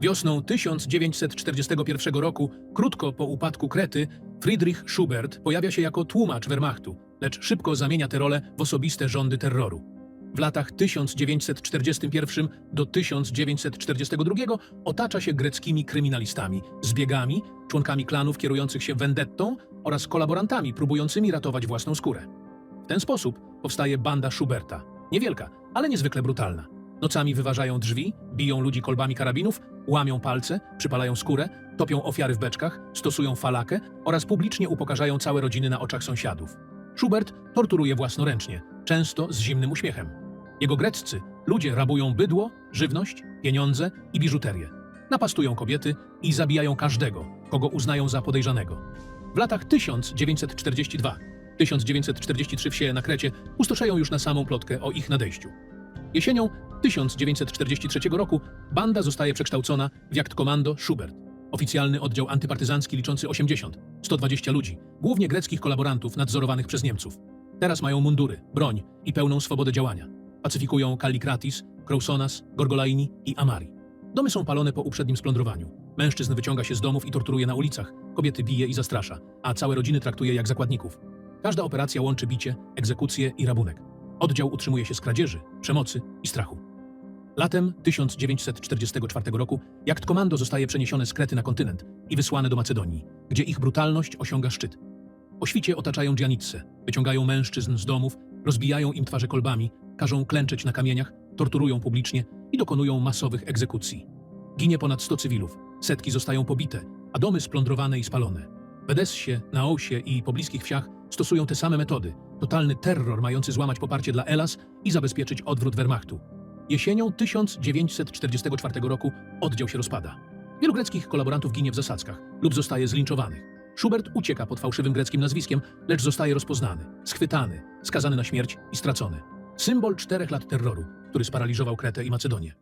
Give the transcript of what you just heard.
Wiosną 1941 roku, krótko po upadku Krety, Friedrich Schubert pojawia się jako tłumacz Wehrmachtu, lecz szybko zamienia tę rolę w osobiste rządy terroru. W latach 1941 do 1942 otacza się greckimi kryminalistami, zbiegami, członkami klanów kierujących się vendettą oraz kolaborantami próbującymi ratować własną skórę. W ten sposób powstaje banda Schuberta. Niewielka, ale niezwykle brutalna. Nocami wyważają drzwi, biją ludzi kolbami karabinów, łamią palce, przypalają skórę, topią ofiary w beczkach, stosują falakę oraz publicznie upokarzają całe rodziny na oczach sąsiadów. Schubert torturuje własnoręcznie, często z zimnym uśmiechem. Jego greccy ludzie rabują bydło, żywność, pieniądze i biżuterię. Napastują kobiety i zabijają każdego, kogo uznają za podejrzanego. W latach 1942-1943 wsie na Krecie pustoszeją już na samą plotkę o ich nadejściu. Jesienią 1943 roku banda zostaje przekształcona w Jagdkommando Schubert, oficjalny oddział antypartyzancki liczący 80-120 ludzi, głównie greckich kolaborantów nadzorowanych przez Niemców. Teraz mają mundury, broń i pełną swobodę działania. Pacyfikują Kallikratis, Krousonas, Gorgolaini i Amari. Domy są palone po uprzednim splądrowaniu. Mężczyzn wyciąga się z domów i torturuje na ulicach, kobiety bije i zastrasza, a całe rodziny traktuje jak zakładników. Każda operacja łączy bicie, egzekucję i rabunek. Oddział utrzymuje się z kradzieży, przemocy i strachu. Latem 1944 roku Jagdkommando zostaje przeniesione z Krety na kontynent i wysłane do Macedonii, gdzie ich brutalność osiąga szczyt. O świcie otaczają Dzianitce, wyciągają mężczyzn z domów, rozbijają im twarze kolbami, każą klęczeć na kamieniach, torturują publicznie i dokonują masowych egzekucji. Ginie ponad 100 cywilów, setki zostają pobite, a domy splądrowane i spalone. W Edessie, na Osie i pobliskich wsiach stosują te same metody. Totalny terror mający złamać poparcie dla Elas i zabezpieczyć odwrót Wehrmachtu. Jesienią 1944 roku oddział się rozpada. Wielu greckich kolaborantów ginie w zasadzkach lub zostaje zlinczowanych. Schubert ucieka pod fałszywym greckim nazwiskiem, lecz zostaje rozpoznany, schwytany, skazany na śmierć i stracony. Symbol czterech lat terroru, który sparaliżował Kretę i Macedonię.